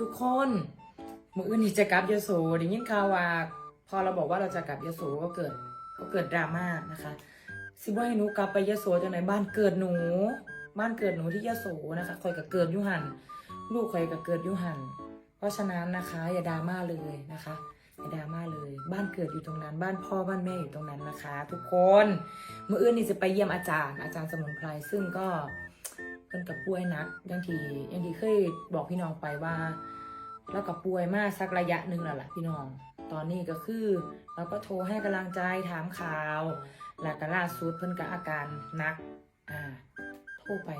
ทุกคนมืออื่นนี่จะกลับยโสได้ยินข่าวว่า พอเราบอกว่าเราจะกลับยโสก็เกิดก็เกิดดราม่านะคะสิว่าให้หนูกลับไปยโสจังไหนบ้านเกิดหนู บ้านเกิดหนูที่ยโสนะคะคอยกับเกิดยุหันลูกคอยกับเกิดยุหันเพราะฉะนั้นนะคะ อย่าดราม่าเลยนะคะอย่าดราม่าเลย บ้านเกิดอยู่ตรงนั้น บ้านพ่อบ้านแม่อยู่ตรงนั้นนะคะ ทุกคนมืออื่นนี่จะไปเยี่ยมอาจารย์ อาจารย์สมุนไพรซึ่งก็ พิ่นกับป่วยนักอย่างที่อย่างที่เคยบอกพี่น้องไปว่าแล้วก็ป่วยมาสักระยะหนึ่งแล้วล่ะพี่น้อง ตอนนี้ก็คือเราก็โทรให้กำลังใจถามข่าวแล้วก็ล่าสุดเพิ่นก็อาการนักอ่าโทรไป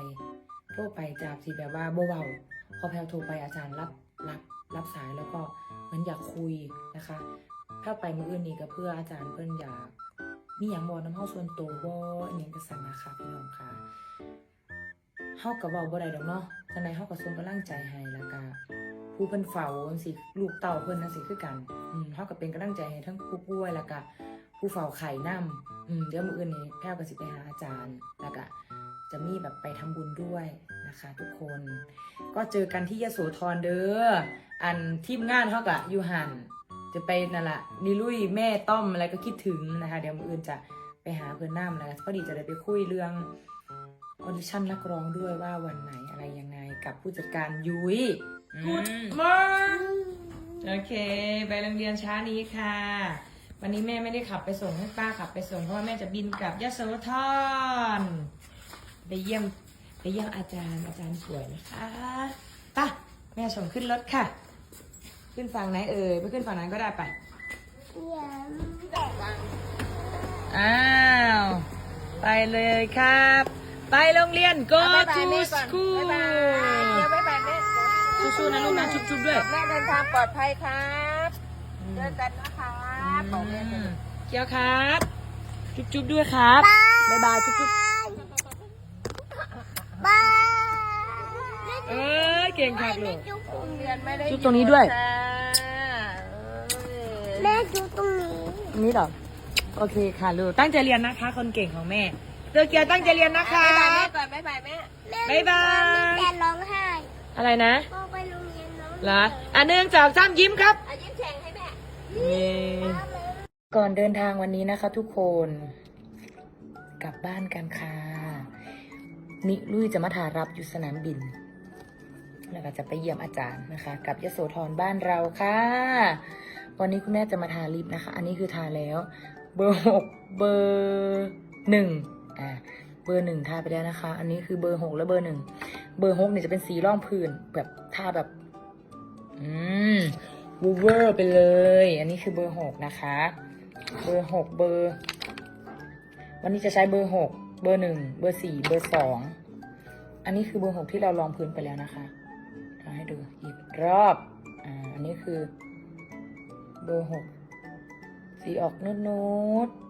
โทรไปจากที่แบบว่าเบาๆพอแพลโทรไปอาจารย์รับรับรับสายแล้วก็เหมันอยากคุยนะคะแพลวไปมืออื่นนี่ก็เพื่ออาจารย์เพิ่นอยากมีอย่างบอน้ำเฮาส่วนตัวบ่อหยังกระสันนะคะพี่น้องค่ะ เฮากับเว้าบ่ได้ดอกเนาะจังไดเฮาก็ส่งกำลังใจให้แล้วก็ผู้เพิ่นเฝ้าจังซี่ลูกเต้าเพิ่นจังซี่คือกันอืมเฮาก็เป็นกำลังใจให้ทั้งผู้ป่วยแล้วก็ผู้เฝ้าไข่นำอืมเดี๋ยวมื้ออื่นนี้แพรวก็สิไปหาอาจารย์แล้วก็จะมีแบบไปทำบุญด้วยนะคะ ทุกคน ก็เจอกันที่ยโสธรเด้ออันทีมงานเฮาก็อยู่หันจะไปนั่นล่ะนิลุยแม่ต้อมอะไรก็คิดถึงนะคะ เดี๋ยวมื้ออื่นจะไปหาเพื่อนน้ำแล้วพอดีจะได้ไปคุยเรื่อง ออดิชั่นนักร้องด้วยว่าวันไหนอะไรยังไงกับผู้จัดการยุ้ยอืมโอเค ไปโรงเรียนช้านี้ค่ะ วันนี้แม่ไม่ได้ขับไปส่งให้ป้าขับไปส่งเพราะว่าแม่จะบินกลับยโสธรไปเยี่ยมไปเยี่ยมอาจารย์อาจารย์สวยนะคะไป้าแม่ส่งขึ้นรถค่ะ ขึ้นฝั่งไหนเอ่ยไปขึ้นฝั่งนั้นก็ได้ไปอ้าว ไปเลยครับ ไปโรงเรียน go บ๊ายบาย to แม่ก่อน school บ๊ายบายเดี๋ยวบ๊ายบายแม่สู้ๆนะลูกนะชุบๆด้วยแม่เดินทางปลอดภัยครับเจอกันนะคะบอกแม่เถอะเกียวครับ จุ๊บจุ๊บด้วยครับบ๊ายบายจุ๊บจุ๊บเอ้ยเก่งครับลูกโรงเรียนไม่ได้จุ๊บตรงนี้ด้วย จ้าเออแม่ดูตรงนี้ นี่เหรอโอเคค่ะลูกตั้งใจเรียนนะคะ คนเก่งของแม่ เตอเกียวตั้งใจเรียนนะคะบ๊ายบายแม่ก่อนบ๊ายบายแม่แม่ บ๊ายบาย แม่ร้องไห้อะไรนะพ่อไปโรงเรียนร้องเหรออะหนึ่งสองสามยิ้มครับอายิ้มแฉ่งให้แม่ ก่อนเดินทางวันนี้นะคะทุกคนกลับบ้านกันค่ะนิลุยจะมาถ่ายรับอยู่สนามบิน แล้วก็จะไปเยี่ยมอาจารย์นะคะ กับยโสธรบ้านเราค่ะ วันนี้คุณแม่จะมาทาลิปนะคะ อันนี้คือทาแล้ว เบอร์หกเบอร์หนึ่ง อ่าเบอร์หนึ่งทาไปแล้วนะคะ อันนี้คือเบอร์หกและเบอร์หนึ่งเบอร์หกเนี่ยจะเป็นสีร่องพื้นแบบทาแบบ อืมวูเวอร์ไปเลย อันนี้คือเบอร์หกนะคะ เบอร์หกเบอร์ วันนี้จะใช้เบอร์หกเบอร์หนึ่งเบอร์สี่เบอร์สองอันนี้คือเบอร์หกที่เราลองพื้นไปแล้วนะคะเอาให้ดูอีกรอบอ่าอันนี้คือ เบอร์หกสีออกนูนูดๆ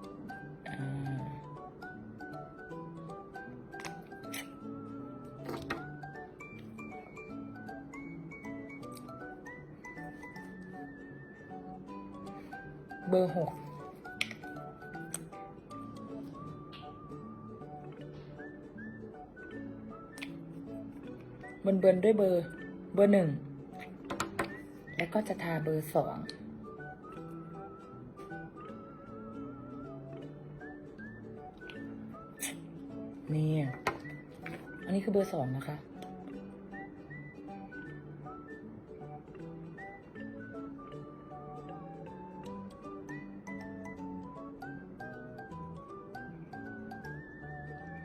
เบอร์หกเบินเบินๆด้วยเบอร์เบอร์หนึ่งแล้วก็จะทาเบอร์สองนี่ อันนี้คือเบอร์สองนะคะ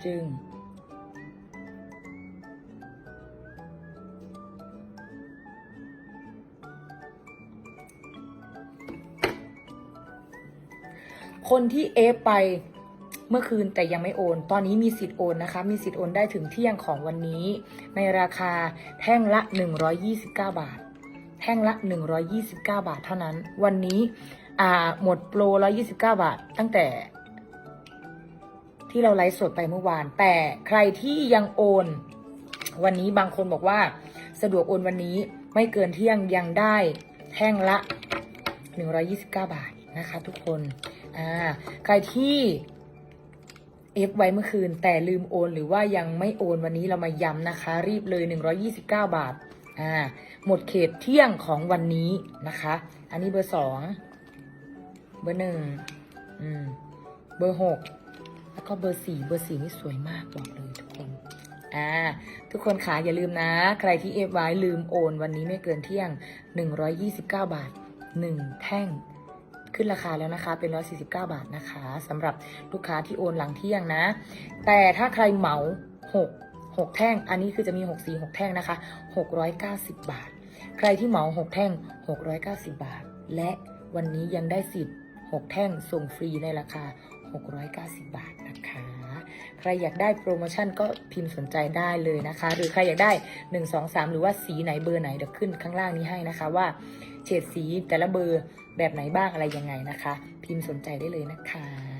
จึง คนที่เอฟไปเมื่อคืนแต่ยังไม่โอน ตอนนี้มีสิทธิ์โอนนะคะ มีสิทธิ์โอนได้ถึงเที่ยงของวันนี้ ในราคาแท่งละ 129 บาท แท่งละ 129 บาทเท่านั้น วันนี้หมดโปร 129 บาท ตั้งแต่ ที่เราไลฟ์สดไปเมื่อวาน แต่ใครที่ยังโอน วันนี้บางคนบอกว่า สะดวกโอนวันนี้ไม่เกินเที่ยงยังได้แท่งละ 129 บาทนะคะทุกคนอ่าใครที่เอฟไว้เมื่อคืน แต่ลืมโอน หรือว่ายังไม่โอนวันนี้เรามาย้ำนะคะ รีบเลย 129 บาทอ่าหมดเขตเที่ยงของวันนี้นะคะ อันนี้เบอร์สองเบอร์หนึ่งอืมเบอร์หก แล้วก็เบอร์สี่เบอร์สี่นี่สวยมากบอกเลยทุกคนอ่าทุกคนขาอย่าลืมนะ ใครที่เอฟไว้ลืมโอน วันนี้ไม่เกินเที่ยง 129 บาท 1 แท่ง ขึ้นราคาแล้วนะคะ เป็น 149 บาทนะคะสำหรับลูกค้าที่โอนหลังเที่ยงนะ แต่ถ้าใครเหมา 6 6 แท่ง อันนี้คือจะมี6 4 6แท่งนะคะ 690 บาท ใครที่เหมา 6 แท่ง 690 บาท และวันนี้ยังได้สิทธิ์ 6 แท่งส่งฟรีในราคา 690 บาทนะคะ ใครอยากได้โปรโมชั่นก็พิมพ์สนใจได้เลยนะคะ หรือใครอยากได้ 1 2 3 หรือว่าสีไหนเบอร์ไหนเดี๋ยวขึ้นข้างล่างนี้ให้นะคะว่าเฉดสีแต่ละเบอร์แบบไหนบ้างอะไรยังไงนะคะ พิมพ์สนใจได้เลยนะคะ